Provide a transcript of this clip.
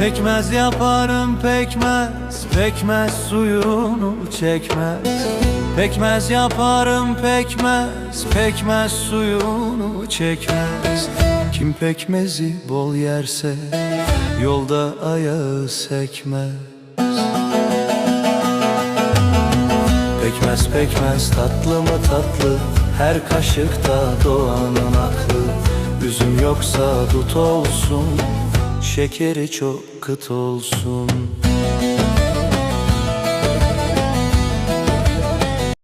Pekmez yaparım pekmez Pekmez suyunu çekmez. Pekmez yaparım pekmez Pekmez suyunu çekmez. Kim pekmezi bol yerse Yolda ayağı sekmez. Pekmez pekmez tatlı mı tatlı Her kaşıkta doğanın aklı. Üzüm yoksa dut olsun Şekeri çok kıt olsun